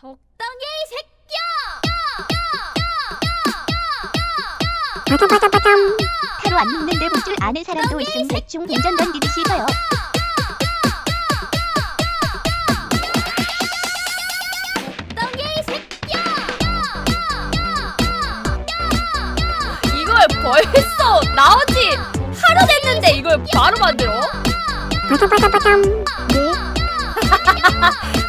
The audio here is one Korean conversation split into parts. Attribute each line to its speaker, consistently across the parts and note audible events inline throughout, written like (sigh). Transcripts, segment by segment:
Speaker 1: 적당히 이 새끼야!
Speaker 2: 타로 안 녹는데 볼 줄 아는 사람도 있음 대충 동전 던지듯이 봐요.
Speaker 1: 적당히 이 새끼야!
Speaker 3: 이걸 벌써 나오지 하루 됐는데 이걸 바로 만들어?
Speaker 2: 네.
Speaker 3: 아 미, 미안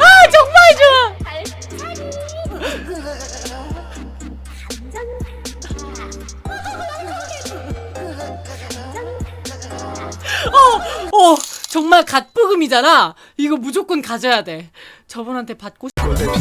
Speaker 1: 아
Speaker 3: 정말 좋아
Speaker 1: 발차기.
Speaker 3: 어 정말 갓부금이잖아 이거 무조건 가져야 돼. 저분한테 받고 싶... 내가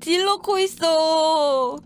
Speaker 3: 딜 놓고 있어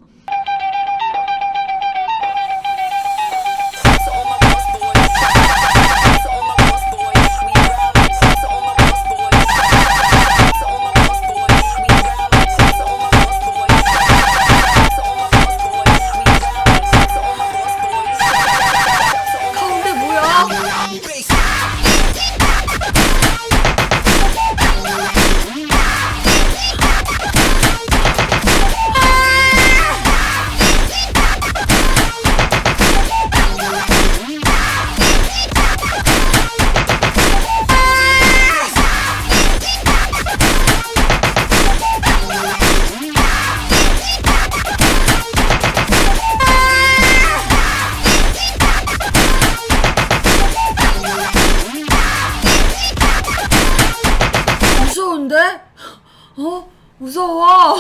Speaker 4: 무서워.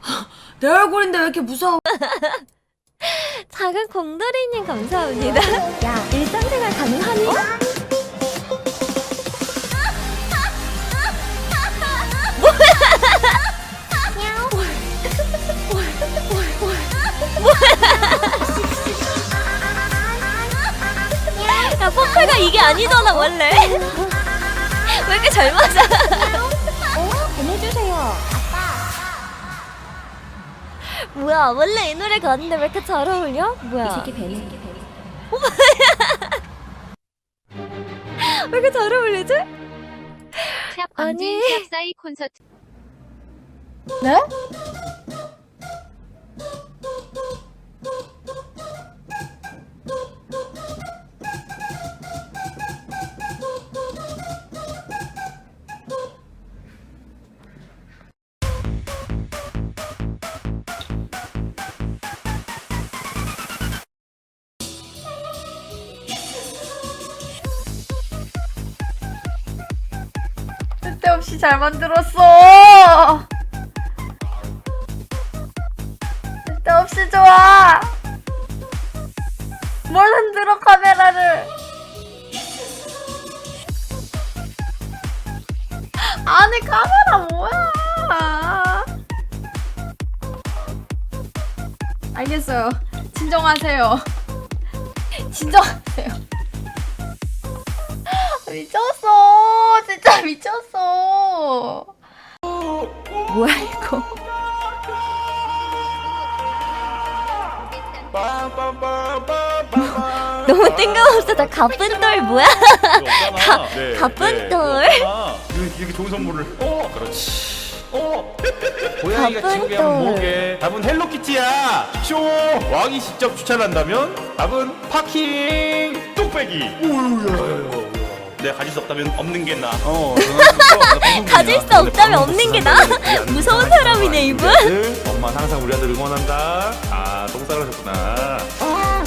Speaker 4: (laughs) 내 얼굴인데 왜 이렇게 무서워? (laughs)
Speaker 1: 작은 곰돌이님 감사합니다. 야, 일상생활 가능하니? 야, 퍼플가 이게 아니잖아, 원래. (laughs) 왜 이렇게 잘 맞아? 뭐야, 원래 이 노래 가는데 왜 이렇게 잘 어울려? 뭐야?
Speaker 2: 이 새끼 배는 게 (laughs)
Speaker 1: 왜 이렇게 잘 어울리지?
Speaker 5: 샵
Speaker 1: 아니.
Speaker 5: 광진 샵사이 콘서트
Speaker 4: 네? 쓸데없이 잘 만들었어. 쓸데없이 좋아. 뭘 흔들어 카메라를. 아니 카메라 뭐야? 알겠어요. 진정하세요. 진정하세요. 미쳤어. 진짜 (laughs) 미쳤어.
Speaker 1: 뭐야 이거? 너무 뜬금없어. 나 가쁜 돌 뭐야?
Speaker 6: 가,
Speaker 1: 가쁜 돌.
Speaker 6: 이렇게, 이렇게 좋은 선물을. 어, 그렇지. 어, 고양이가 하면
Speaker 1: 돌.
Speaker 6: 뭐게? 답은 헬로키티야. 쇼. 왕이 직접 추천한다면 답은 파킹 뚝배기. 오우야. 내가 가질 수 없다면 없는 게 나. 어, (laughs)
Speaker 1: 가질 수 없다면 없는 게 나아? (laughs) 무서운 사람이네, 이분.
Speaker 6: 엄마 항상 우리 아들 응원한다. 아, 똥 싸가셨구나.
Speaker 2: 와,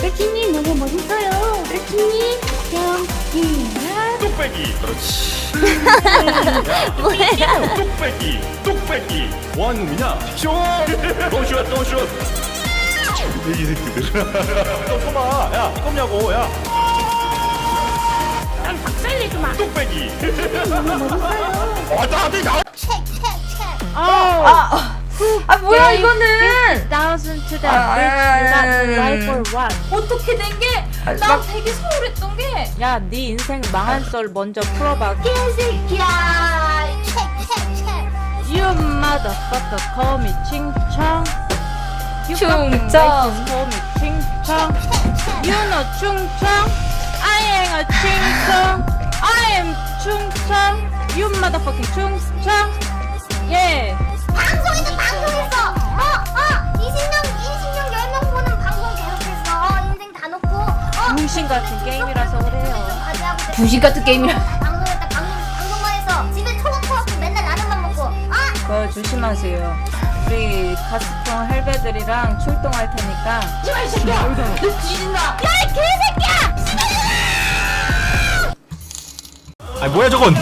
Speaker 2: 벨키님 너무 멋있어요. 벨키님, 뿅,
Speaker 6: 뚝배기. 그렇지.
Speaker 1: 뭐야?
Speaker 6: 뚝배기 뚝배기 뭐하는 놈이냐 쇼 또쇼 또쇼 이 새끼들 또 쳐봐 야 이거냐고 야 박살내지 마 뚝배기 왔다 왔다 나
Speaker 4: 아, 아 뭐야 이거는?
Speaker 5: thousand to
Speaker 4: 아,
Speaker 5: you got
Speaker 4: 아,
Speaker 5: for what?
Speaker 1: 어떻게 된 게?
Speaker 4: 아,
Speaker 1: 나
Speaker 4: 막-
Speaker 1: 되게 소홀했던 게.
Speaker 5: 야, 네 인생 망한 썰 먼저 풀어봐.
Speaker 2: 개새끼야. 책책책
Speaker 5: You motherfucker, call me 칭청. You fucking
Speaker 4: 충청.
Speaker 5: racist, call me 칭청. You know 충청. I am a 칭청. 충청. You motherfucking 충청. 예.
Speaker 2: 방송에서 방송했어. 어, 어, 20명, 20명 10명 보는 방송 계속했어. 인생 다 놓고. 어,
Speaker 5: 병신 같은 게임이라서 그래요.
Speaker 4: 부식 같은 게임이라.
Speaker 2: 방송했다. 방송 방송만 해서 집에 초밥초밥 맨날 라면만 먹고. 아,
Speaker 5: 그거 조심하세요. 우리 가스통 헬베들이랑 출동할 테니까.
Speaker 6: 아니 뭐야 저건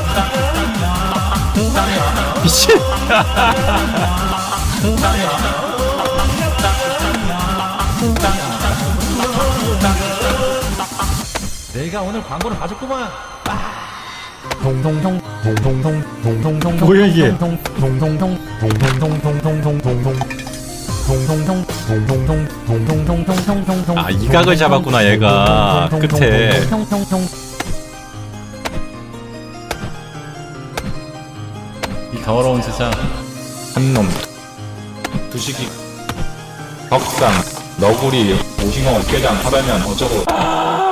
Speaker 6: 미친
Speaker 7: 내가 오늘 광고를 봐줬구만. 동동동 동동동 동동동 뭐야 이게? 동동동 동동동 동동동 동동
Speaker 8: 아, 이 각을 잡았구나, 얘가. 끝에. 이 더러운 세상. 한놈. 두식이 덕상 너구리 오징어 어깨장 하다면 어쩌고